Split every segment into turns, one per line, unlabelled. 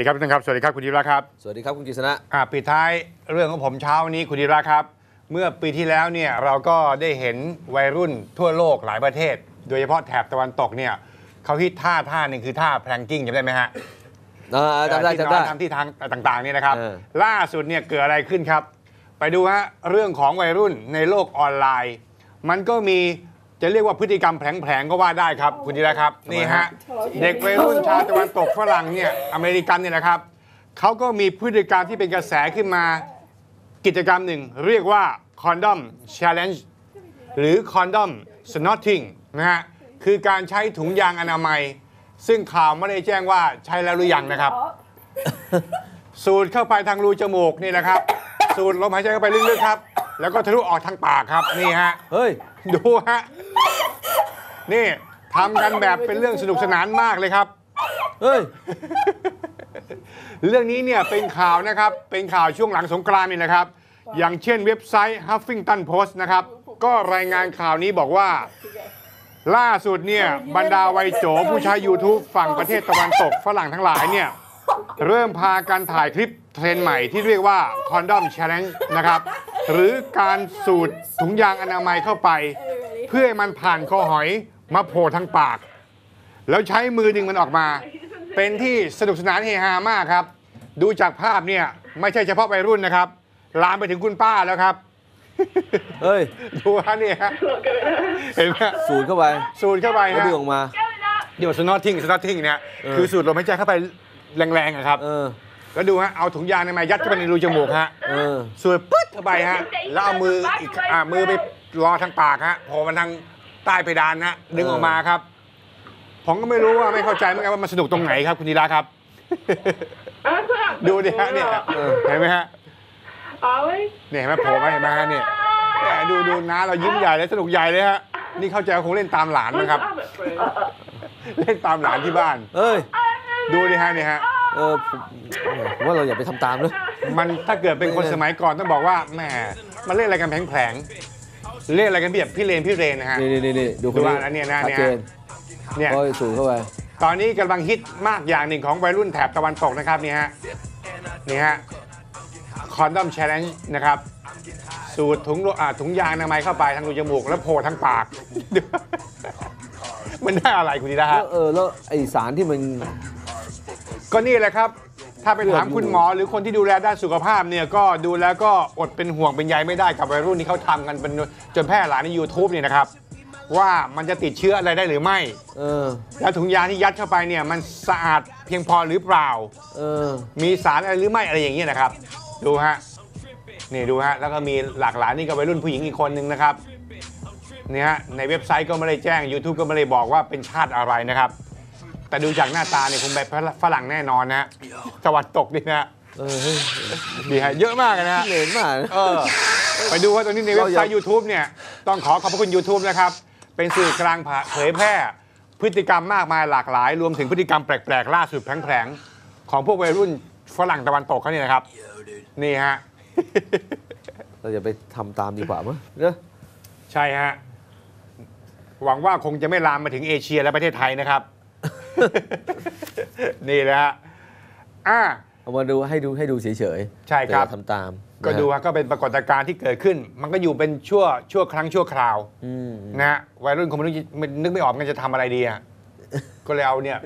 ดีครับทุกท่านครับ สวัสดีครับคุณธีระครับ
สวัสดีครับคุณกฤษณะ
อ่าปิดท้ายเรื่องของผมเช้าวันนี้คุณธีระครับ เมื่อปีที่แล้วเนี่ยเราก็ได้เห็นวัยรุ่นทั่วโลกหลายประเทศ โดยเฉพาะแถบตะวันตกเนี่ยเขาฮิตท่าท่าหนึ่งคือท่าแพลงกิ้งจำได้ไหมฮะ
อ่าจำได้
ที่
จำได้
นอนทำที่ทางต่างๆเนี่ยนะครับ
เออ
ล่าสุดเนี่ยเกิดอะไรขึ้นครับ ไปดูฮะเรื่องของวัยรุ่นในโลกออนไลน์ มันก็มี จะเรียกว่าพฤติกรรมแผลงๆก็ว่าได้ครับคุณธีระครับนี่ฮะเด็กวัยรุ่นชาวตะวันตกฝรั่งเนี่ยอเมริกันเนี่ยนะครับเขาก็มีพฤติกรรมที่เป็นกระแสขึ้นมากิจกรรมหนึ่ง เรียกว่า condom challenge หรือ condom snotting นะฮะคือการใช้ถุงยางอนามัย ซึ่งข่าวไม่ได้แจ้งว่าใช้แล้วหรือยังนะครับ สูดเข้าไปทางรูจมูกนี่นะครับ สูดลมหายใจเข้าไปลึกๆครับ แล้วก็ทะลุออกทางปากครับนี่ฮะ
เฮ้ย
ดูฮะ นี่ทำกันแบบเป็นเรื่องสนุกสนานมากเลยครับ
เฮ้ย
เรื่องนี้เนี่ยเป็นข่าวนะครับ เป็นข่าวช่วงหลังสงกรานต์นี่นะครับ อย่างเช่นเว็บไซต์ Huffington Post นะครับ ก็รายงานข่าวนี้บอกว่า ล่าสุดเนี่ยบรรดาวัยโจผู้ใช้ YouTube ฝั่งประเทศตะวันตกฝรั่งทั้งหลายเนี่ยเริ่มพากันถ่ายคลิปเทรนด์ใหม่ที่เรียกว่า Condom Challenge นะครับ หรือการสูดถุงยางอนามัยเข้าไป เพื่อให้มันผ่านคอหอย มาโผล่ทางปาก แล้วใช้มือดึงมันออกมา เป็นที่สนุกสนานเฮฮามากครับ ดูจากภาพเนี่ยไม่ใช่เฉพาะวัยรุ่นนะครับ ลามไปถึงคุณป้าแล้วครับ
เฮ้ย
ดูฮะเนี่ยฮะเห็นไหม
สูดเข้าไป
สูดเข้าไป
แล้ว
ฮะ
ดึงออกมา
เดี๋ยวสนอตทิ้งสนอตทิ้งเนี่ย
เออ
คือสูดลมหายใจเข้าไปแรงๆอะครับ
เออ
แล้วดูฮะเอาถุงยางในมายัดเข้าไปในรูจมูกฮะ
เออ
สูดปึ๊ดเข้าไปฮะ แล้วเอามืออีกอ่ามือไปรอทางปากฮะโผล่มันทาง ใต้เพดานฮะดึงออกมาครับ ผมก็ไม่รู้ว่าไม่เข้าใจเหมือนกันว่ามันสนุกตรงไหนครับ คุณธีระครับ ดูดิฮะเนี่ย
เออ
เห็นไหมฮะ
Ollie?
เนี่ยเห็นไหมโผล่มาเห็นไหมฮะเนี่ยแหมดูดูน้าเรายิ้มใหญ่เลยสนุกใหญ่เลยฮะนี่เข้าใจว่าคงเล่นตามหลานนะครับ เล่นตามหลานที่บ้าน
เฮ้ย
ดูดิฮะเนี่ยฮะ
เออผมผมว่าเราอย่าไปทำตามเลย
มันถ้าเกิดเป็นคนสมัยก่อนต้องบอกว่าแหมมันเล่นอะไรกันแผลงๆ เล่นอะไรกันแบบพี่เลนพี่เรนนะฮะ
นี่นี่นี่นี่ดูคน
ดู
นี้
ว่าแล้วเนี่ยนะ
ชัด
เนี่ย
เจน
เนี่ย
ก็สูดเข้าไป
ตอนนี้กำลังฮิตมากอย่างหนึ่งของวัยรุ่นแถบตะวันตกนะครับนี่ฮะนี่ฮะคอนดอม a l เลนจ์นะครับ สูดถุงอ่าถุงยางอนามัยเข้าไปทางรูจมูก แล้วโผล่ทางปาก มันได้อะไรคุณดีนะ
แล้
ฮะ
วเออแล้วไอสารที่มัน
ก็นี่แหละครับ ถ้าไปถามคุณหมอหรือคนที่ดูแลด้านสุขภาพเนี่ยก็ดูแล้วก็อดเป็นห่วงเป็นใยไม่ได้กับวัยรุ่นที่เขาทำกันเป็นจนแพร่หลายใน YouTube เนี่ยนะครับ ว่ามันจะติดเชื้ออะไรได้หรือไม่
เออ
แล้วถุงยางที่ยัดเข้าไปเนี่ยมันสะอาดเพียงพอหรือเปล่า
เออ
มีสารอะไรหรือไม่อะไรอย่างเงี้ยนะครับ ดูฮะนี่ดูฮะแล้วก็มีหลากหลายนี่ก็วัยรุ่นผู้หญิงอีกคนนึงนะครับเนี่ยฮะในเว็บไซต์ก็ไม่ได้แจ้ง YouTube ก็ไม่ได้บอกว่าเป็นชาติอะไรนะครับ แต่ดูจากหน้าตาเนี่ยคงแบบฝรั่งแน่นอนนะฮะตะวันตกนี่นะฮะ
เออเฮ้ย
ดีฮะเยอะมากนะฮะ
เหม็นมากนะ
เออไปดูว่าตรงนี้ในเว็บไซต์ YouTube เนี่ย ต้องขอขอบพระคุณ YouTube นะครับ เป็นสื่อกลางเผยแพร่ พฤติกรรมมากมายหลากหลาย รวมถึงพฤติกรรมแปลก ๆ ล่าสุดแผลงๆ ของพวกวัยรุ่นฝรั่งตะวันตกเขาเนี่ยนะครับ นี่ฮะ
เราอย่าไปทำตามดีกว่ามั้งเนอะ
ใช่ฮะ หวังว่าคงจะไม่ลามมาถึงเอเชียและประเทศไทยนะครับ นี่นะฮะอ่า
เอามาดูให้ดูให้ดูเฉยๆ
ใช่ครับ
แต่อย่าทำตาม
ก็ดู
นะฮะ
ฮะก็เป็นปรากฏการณ์ที่เกิดขึ้น มันก็อยู่เป็นชั่วชั่วครั้งชั่วคราว
อืม
นะฮะวัยรุ่นคงไม่รู้จะไม่นึกไม่ออกมันจะทำอะไรดีอะ ก็เลยเอาเนี่ย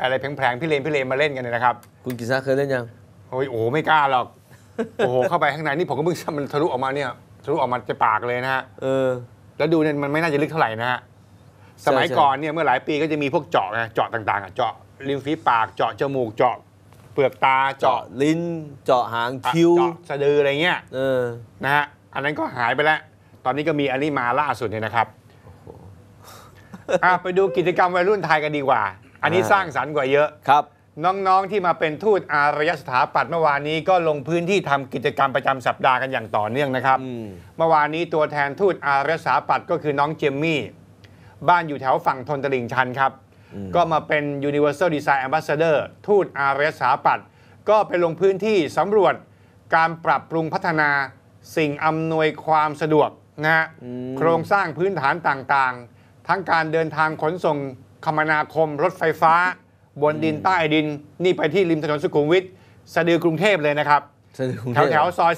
อะไรแผลงๆพี่เลนพี่เลนมาเล่นกันเนี่ยนะครับ
คุณกิษณะเคยเล่นยัง
โอ้ยโอ้โหไม่กล้าหรอก โอ้โหเข้าไปข้างในนี่ผมก็เพิ่งมันทะลุออกมาเนี่ยทะลุออกมาจะปากเลยนะฮะ
เออ
แล้วดูเนี่ยมันไม่น่าจะลึกเท่าไหร่นะฮะ สมัย
ใช่
ก่อนเนี่ยเมื่อหลายปีก็จะมีพวกเจาะไงเจาะต่างๆอะเจาะริมฝีปากเจาะจมูกเจาะเปลือกตา
เจาะ
เจาะ
ลิ้น เจาะหาง
อะ
คิ้ว
เจาะสะดืออะไรเงี้ย
เออ
นะฮะอันนั้นก็หายไปแล้ว ตอนนี้ก็มีอันนี้มาล่าสุดเนี่ยนะครับอะไปดูกิจกรรมวัยรุ่นไทยกันดีกว่า อันนี้
อ่า
สร้างสรรค์กว่าเยอะ
ครับ
น้องๆที่มาเป็นทูตอารยสถาปัตย์เมื่อวานนี้ก็ลงพื้นที่ทำกิจกรรมประจำสัปดาห์กันอย่างต่อเนื่องนะครับ
อืม
เมื่อวานนี้ตัวแทนทูตอารยสถาปัตย์ก็คือน้องเจมมี่ บ้านอยู่แถวฝั่งทนตลิ่งชันครับ
อืม
ก็มาเป็น Universal Design Ambassador ทูตอารยสถาปัตย์ก็ไปลงพื้นที่สำรวจการปรับปรุงพัฒนาสิ่งอำนวยความสะดวกนะฮะ
อืม
โครงสร้างพื้นฐานต่างๆ ทั้งการเดินทางขนส่งคมนาคมรถไฟฟ้า บนดินใต้ดิน นี่ไปที่ริมถนนสุขุมวิทสะดือกรุงเทพเลยนะครับ
สะดือกรุง
แถ
เท
ว
พ
แถวๆซอย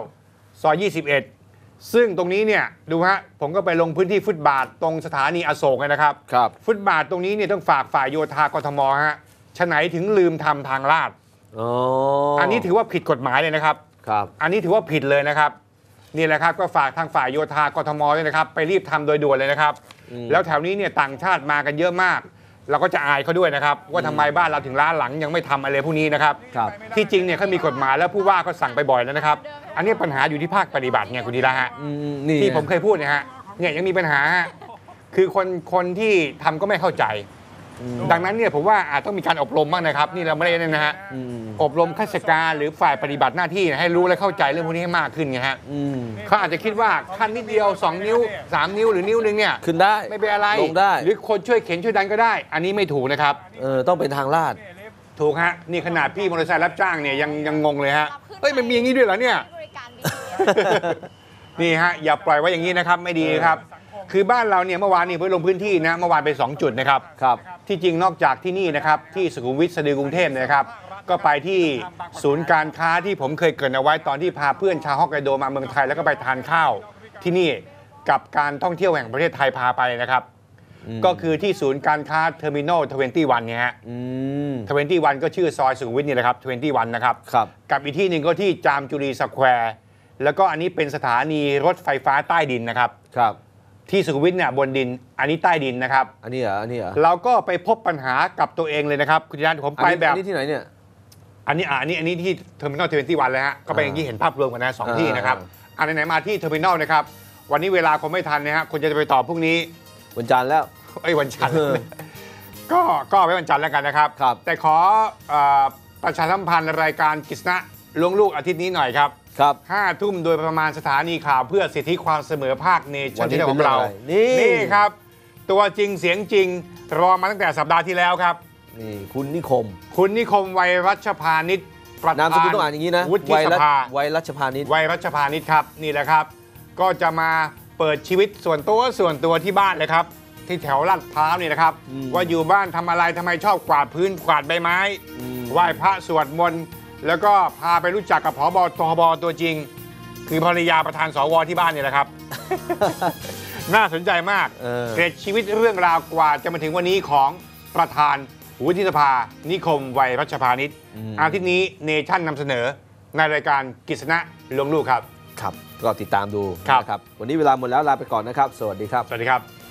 19 ซอย 21 ซึ่งตรงนี้เนี่ยดูฮะผมก็ไปลงพื้นที่ฟุตบาทตรงสถานีอโศกนะครับ
ครับ
ฟุตบาทตรงนี้เนี่ยต้องฝากฝ่ายโยธากทมฮะฉะไหนถึงลืมทำทางลาด
อ๋อ
อั
อั
นนี้ถือว่าผิดกฎหมายเลยนะครับ
ครับ
อันนี้ถือว่าผิดเลยนะครับ นี่แหละครับก็ฝากทางฝ่ายโยธากทมด้วยนะครับ ไปรีบทำโดยด่วนเลยนะครับ
อืม
แล้วแถวนี้เนี่ยต่างชาติมากันเยอะมาก เราก็จะอายเขาด้วยนะครับ ว่าทำไมบ้านเราถึงล้าหลังยังไม่ทำอะไรพวกนี้นะครับ
ครับ
ที่จริงเนี่ยเขามีกฎหมายแล้วผู้ว่าก็สั่งไปบ่อยแล้วนะครับ อันนี้ปัญหาอยู่ที่ภาคปฏิบัติไงคุณธีระฮะ
อืมนี่
ที่ผมเคยพูดเนะฮะเนี่ยยังมีปัญหาฮะคือคนคนที่ทำก็ไม่เข้าใจ
อืม
ดังนั้นเนี่ยผมว่าอาจต้องมีการอบรมบ้างนะครับ นี่เราไม่ได้นะฮะ
อืม
อบรมข้าราชการหรือฝ่ายปฏิบัติหน้าที่ให้รู้และเข้าใจเรื่องพวกนี้ให้มากขึ้นไงฮะ
อืม
เขาอาจจะคิดว่าขั้นนิดเดียว 2 นิ้ว 3 นิ้วหรือนิ้วหนึงเนี่ย
ขึ้นได้
ไม่เป็นอะไร
ลงได้
หรือคนช่วยเข็นช่วยดันก็ได้ อันนี้ไม่ถูกนะครับ
เออต้องเป็นทางลาด
ถูกฮะนี่ขนาดพี่มอเตอร์ไซค์รับจ้างเนี่ยยังยังงงเลยฮะเฮ้ยมันมีอย่างนี้ด้วยเหรอเนี่ย
บริการดี
นี่ฮะอย่าปล่อยไว้อย่างนี้นะครับไม่ดีครับ คือบ้านเราเนี่ยเมื่อวานนี้เพิ่งลงพื้นที่นะเมื่อวานไป 2 จุดนะครับ
ครับ
ที่จริงนอกจากที่นี่นะครับ ที่สุขุมวิทสะดือกรุงเทพเนยนะครับ ก็ไปที่ศูนย์การค้าที่ผมเคยเกรินเอาไว้ตอนที่พาเพื่อนชาวฮอกไกโดมาเมืองไทยแล้วก็ไปทานข้าวที่นี่กับการท่องเที่ยวแห่งประเทศไทยพาไปนะครับ
อืม
ก็คือที่ศูนย์การค้าเทอร์มินอล21เนี่ยฮะ
อืม
21ก็ชื่อซอยสุขุมวิทนี่แหละครับ21นะครับ
ครับ
กับอีกที่หนึ่งก็ที่จามจุรีสแควร์แล้วก็อันนี้เป็นสถานีรถไฟฟ้าใต้ดินนะครับ
ครับ
ที่สุขุมวิทเนี่ยบนดิน อันนี้ใต้ดินนะครับ
อันนี้เหรออันนี้เหรอ
เราก็ไปพบปัญหากับตัวเองเลยนะครับ คุณยานผม
อัน
ไป
นี้
แบบ
อันนี้ที่ไหนเนี่ย
อันนี้อะอันนี้อันนี้ที่เทอร์มินอลเทเวนตี้วันเลยฮะก็ไปอย่างที่เห็นภาพรวมกันนะสอง
อ่า
ที่นะครับอันไหนๆมาที่เทอร์มินอลนะครับวันนี้เวลาคงไม่ทันนะฮะคุณจะไปต่อพรุ่งนี้
วันจันทร์แล้ว
ไอ้ยวันจันทร์
เออ
ก็ก็เอาไว้วันจันทร์แล้วกันนะครับ
ครับ
แต่ขอเอ่อประชาสัมพันธ์รายการกิษณะลวงลูกอาทิตย์นี้หน่อยครับ
ครับ
ห้าทุ่มโดยประมาณสถานีข่าวเพื่อสิทธิความเสมอภาคเนชั่
วันนนี้
ที่ของเรา
เป็นเรื่องอะไรนี่
นี่ครับ ตัวจริงเสียงจริงรอมาตั้งแต่สัปดาห์ที่แล้วครับ
นี่คุณนิคม
คุณนิคมไวยรัชพานิชประธาน
นามสกุลต้องอ่านอย่างนี้นะ
วุฒิ
วัย
ส
รัช
ภา
วัยรัชพานิช
ไวยรัชพานิชครับนี่แหละครับ ก็จะมาเปิดชีวิตส่วนตัวส่วนตัวที่บ้านเลยครับ ที่แถวลาดพร้าวนี่นะครับว่าอยู่บ้านทำอะไรทำไมชอบกวาดพื้นกวาดใบไม้
อืม
ไหว้พระสวดมนต์ แล้วก็พาไปรู้จักกับผอบทบตัวจริง คือภรรยาประธานสวที่บ้านนี่แหละครับ น่าสนใจมาก
เออ
เกร็ดชีวิตเรื่องราวกว่าจะมาถึงวันนี้ของประธานวุฒิสภา นิคมวัยรัชพานิช
อืม
อาทิตย์นี้เนชั่นนำเสนอในรายการกิษณะลวงลูกครับ
ครับ ก็ติดตามดู
ครับ
นะครับ วันนี้เวลาหมดแล้วลาไปก่อนนะครับ สวัสดีครับ
สวัสดีครับ